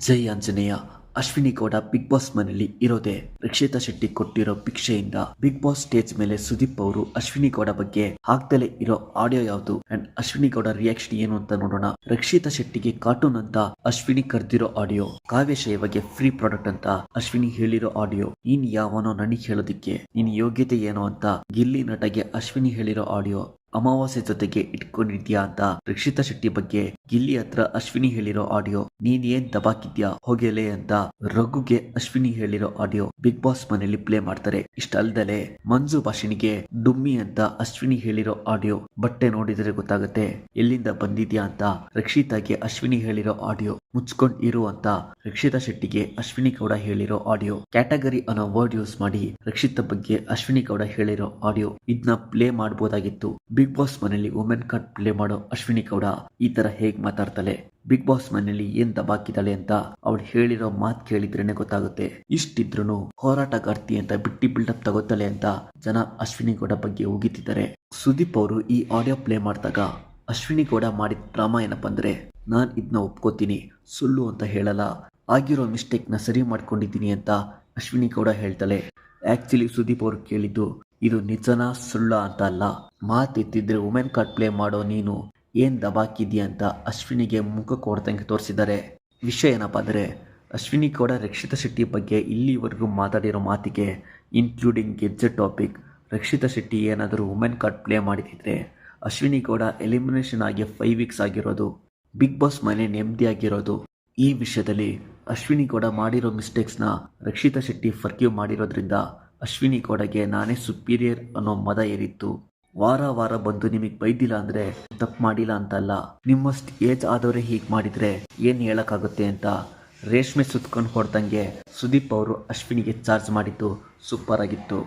ಜೈ Anjaneya. Ashwini Gowda Bigg Boss ಮನೆಯಲ್ಲಿ ಇರೋದೇ. ರಕ್ಷಿತಾ ಶೆಟ್ಟಿ ಕೊಟ್ಟಿರೋ ಭಿಕ್ಷೆಯಿಂದ ಬಿಗ್ ಬಾಸ್ ಸ್ಟೇಜ್ ಮೇಲೆ ಸುದೀಪ್ ಅವರು ಅಶ್ವಿನಿ ಗೌಡ ಬಗ್ಗೆ ಹಾಕ್ತಲೇ ಇರೋ ಆಡಿಯೋ ಯಾವುದು? ಅಂಡ್ ಅಶ್ವಿನಿ ಗೌಡ ರಿಯಾಕ್ಷನ್ ಏನು ಅಂತ ನೋಡೋಣ. ರಕ್ಷಿತಾ ಶೆಟ್ಟಿಗೆ ಕಾರ್ಟೂನ್ ಅಂತ ಅಶ್ವಿನಿ ಕರೆದಿರೋ ಆಡಿಯೋ. ಕಾವ್ಯಶಯ ಬಗ್ಗೆ ಫ್ರೀ ಪ್ರಾಡಕ್ಟ್ ಅಂತ ಅಶ್ವಿನಿ ಹೇಳಿರೋ ಆಡಿಯೋ. ನೀನ್ ಯಾವನೋ ನನಗೆ ಹೇಳೋದಿಕ್ಕೆ. ನಿನ್ ಯೋಗ್ಯತೆ ಏನೋ ಅಂತ ಗಿಲ್ಲಿ ನಟಗೆ ಅಶ್ವಿನಿ ಹೇಳಿರೋ ಆಡಿಯೋ. ಅಮಾವಾಸ್ಯೆ ಜೊತೆಗೆ ಇಟ್ಕೊಂಡಿದ್ಯಾ ಅಂತ ರಕ್ಷಿತಾ ಶೆಟ್ಟಿ ಬಗ್ಗೆ ಗಿಲ್ಲಿ ಹತ್ರ ಅಶ್ವಿನಿ ಹೇಳಿರೋ ಆಡಿಯೋ, ನೀನ್ ಏನ್ ದಬಾಕಿದ್ಯಾ ಹೋಗೆಲೆ ಅಂತ ರಘುಗೆ ಅಶ್ವಿನಿ ಹೇಳಿರೋ ಆಡಿಯೋ ಬಿಗ್ ಬಾಸ್ ಮನೆಯಲ್ಲಿ ಪ್ಲೇ ಮಾಡ್ತಾರೆ. ಇಷ್ಟಲ್ದಲೆ ಮಂಜು ಭಾಷಿಣಿಗೆ ಡುಮ್ಮಿ ಅಂತ ಅಶ್ವಿನಿ ಹೇಳಿರೋ ಆಡಿಯೋ ಬಟ್ಟೆ ನೋಡಿದ್ರೆ ಗೊತ್ತಾಗುತ್ತೆ. ಎಲ್ಲಿಂದ ಬಂದಿದ್ಯಾ ಅಂತ ರಕ್ಷಿತಾಗೆ ಅಶ್ವಿನಿ ಹೇಳಿರೋ ಆಡಿಯೋ ಮುಚ್ಕೊಂಡ್ ಇರು ಅಂತ ರಕ್ಷಿತಾ ಶೆಟ್ಟಿಗೆ ಅಶ್ವಿನಿ ಗೌಡ ಹೇಳಿರೋ ಆಡಿಯೋ. ಕ್ಯಾಟಗರಿ ಅನ್ನೋ ವರ್ಡ್ ಯೂಸ್ ಮಾಡಿ ರಕ್ಷಿತಾ ಬಗ್ಗೆ ಅಶ್ವಿನಿ ಗೌಡ ಹೇಳಿರೋ ಆಡಿಯೋ ಇದನ್ನ ಪ್ಲೇ ಮಾಡಬಹುದಾಗಿತ್ತು ಬಿಗ್ ಬಾಸ್ ಮನೆಯಲ್ಲಿ ವುಮೆನ್ ಕಾರ್ಡ್ ಪ್ಲೇ ಮಾಡೋ ಅಶ್ವಿನಿ ಗೌಡ ಈ ತರ ಹೇಗ್ ಮಾತಾಡ್ತಾಳೆ? ಬಿಗ್ ಬಾಸ್ ಮನೆಯಲ್ಲಿ ಏನ್ ದಬಾಕಿದಾಳೆ ಅಂತ ಅವಳು ಹೇಳಿರೋ ಮಾತ್ ಕೇಳಿದ್ರೇನೆ ಗೊತ್ತಾಗುತ್ತೆ. ಇಷ್ಟಿದ್ರು ಹೋರಾಟಗಾರ್ತಿ ಅಂತ ಬಿಟ್ಟಿ ಬಿಲ್ಡಪ್ ತಗೋತಾಳೆ ಅಂತ ಜನ ಅಶ್ವಿನಿ ಗೌಡ ಬಗ್ಗೆ ಉಗಿತಿದ್ದಾರೆ. ಸುದೀಪ್ ಅವರು ಈ ಆಡಿಯೋ ಪ್ಲೇ ಮಾಡಿದಾಗ ಅಶ್ವಿನಿ ಗೌಡ ಮಾಡಿದ ಡ್ರಾಮಾ ಏನಪ್ಪ ಅಂದ್ರೆ, ನಾನ್ ಇದನ್ನ ಒಪ್ಕೋತೀನಿ, ಸುಳ್ಳು ಅಂತ ಹೇಳಲ್ಲ, ಆಗಿರೋ ಮಿಸ್ಟೇಕ್ನ ಸರಿ ಮಾಡ್ಕೊಂಡಿದ್ದೀನಿ ಅಂತ ಅಶ್ವಿನಿ ಗೌಡ ಹೇಳ್ತಾಳೆ. ಆಕ್ಚುಲಿ ಸುದೀಪ್ ಅವರು ಕೇಳಿದ್ದು ಇದು ನಿಜನಾ ಸುಳ್ಳ ಅಂತ ಅಲ್ಲ ಮಾತೆತ್ತಿದ್ರೆ ವುಮೆನ್ ಕಾರ್ಡ್ ಪ್ಲೇ ಮಾಡೋ ನೀನು. ಏನ್ ದಬಾಕಿದ್ಯಾ ಅಂತ ಅಶ್ವಿನಿಗೆ ಮುಖ ಕೊಡ್ತಂಗೆ ತೋರಿಸಿದ್ದಾರೆ. ವಿಷಯ ಏನಪ್ಪ ಅಂದರೆ ಅಶ್ವಿನಿ ಕೂಡ ರಕ್ಷಿತಾ ಶೆಟ್ಟಿ ಬಗ್ಗೆ ಇಲ್ಲಿವರೆಗೂ ಮಾತಾಡಿರೋ ಮಾತಿಗೆ ಇನ್ಕ್ಲೂಡಿಂಗ್ ಗೆಜ್ಜೆಟ್ ಟಾಪಿಕ್ ರಕ್ಷಿತಾ ಶೆಟ್ಟಿ ಏನಾದರೂ ವುಮೆನ್ ಕಾರ್ಡ್ ಪ್ಲೇ ಮಾಡಿದಿದ್ರೆ ಅಶ್ವಿನಿ ಗೌಡ ಎಲಿಮಿನೇಷನ್ ಆಗಿ ಫೈವ್ ವೀಕ್ಸ್ ಆಗಿರೋದು ಬಿಗ್ ಬಾಸ್ ಮನೆ ನೆಮ್ಮದಿಯಾಗಿರೋದು. ಈ ವಿಷಯದಲ್ಲಿ ಅಶ್ವಿನಿ ಗೌಡ ಮಾಡಿರೋ ಮಿಸ್ಟೇಕ್ಸ್ನ ರಕ್ಷಿತಾ ಶೆಟ್ಟಿ ಫರ್ಕ್ಯೂ ಮಾಡಿರೋದ್ರಿಂದ ಅಶ್ವಿನಿ ಕೋಡಗೆ ನಾನೇ ಸುಪೀರಿಯರ್ ಅನ್ನೋ ಮದ ಏರಿತ್ತು. ವಾರ ವಾರ ಬಂದು ನಿಮಗೆ ಬೈದಿಲ್ಲ ಅಂದ್ರೆ ತಪ್ಪು ಮಾಡಿಲ್ಲ ಅಂತಲ್ಲ. ನಿಮ್ಮಷ್ಟು ಏಜ್ ಆದವರೇ ಹೀಗೆ ಮಾಡಿದ್ರೆ ಏನು ಹೇಳೋಕ್ಕಾಗುತ್ತೆ ಅಂತ ರೇಷ್ಮೆ ಸುತ್ಕೊಂಡು ಹೊಡೆದಂಗೆ ಸುದೀಪ್ ಅವರು ಅಶ್ವಿನಿಗೆ ಚಾರ್ಜ್ ಮಾಡಿದ್ದು ಸೂಪರ್ ಆಗಿತ್ತು.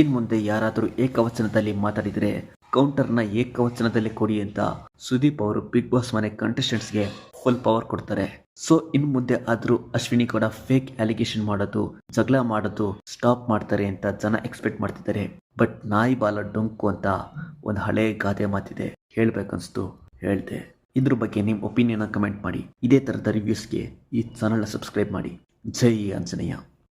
ಇನ್ ಮುಂದೆ ಯಾರಾದರೂ ಏಕವಚನದಲ್ಲಿ ಮಾತಾಡಿದರೆ ಕೌಂಟರ್ನ ಏಕವಚನದಲ್ಲಿ ಕೊಡಿ ಅಂತ ಸುದೀಪ್ ಅವರು ಬಿಗ್ ಬಾಸ್ ಮನೆ ಕಂಟೆಸ್ಟೆಂಟ್ಸ್ಗೆ ಫುಲ್ ಪವರ್ ಕೊಡ್ತಾರೆ. ಸೊ ಇನ್ ಮುಂದೆ ಆದ್ರೂ ಅಶ್ವಿನಿ ಕೂಡ ಫೇಕ್ ಅಲಿಗೇಷನ್ ಮಾಡೋದು, ಜಗಳ ಮಾಡೋದು ಸ್ಟಾಪ್ ಮಾಡ್ತಾರೆ ಅಂತ ಜನ ಎಕ್ಸ್ಪೆಕ್ಟ್ ಮಾಡ್ತಿದ್ದಾರೆ. ಬಟ್ ನಾಯಿ ಬಾಲ ಡೊಂಕು ಅಂತ ಒಂದು ಹಳೆ ಗಾದೆ ಮಾತಿದೆ. ಹೇಳ್ಬೇಕನ್ಸ್ತು, ಹೇಳ್ದೆ. ಇದ್ರ ಬಗ್ಗೆ ನಿಮ್ಮ ಒಪಿನಿಯನ್ ಕಮೆಂಟ್ ಮಾಡಿ. ಇದೇ ಥರದ ರಿವ್ಯೂಸ್ಗೆ ಈ ಚಾನಲ್ನ ಸಬ್ಸ್ಕ್ರೈಬ್ ಮಾಡಿ. ಜೈ ಆಂಜನೇಯ.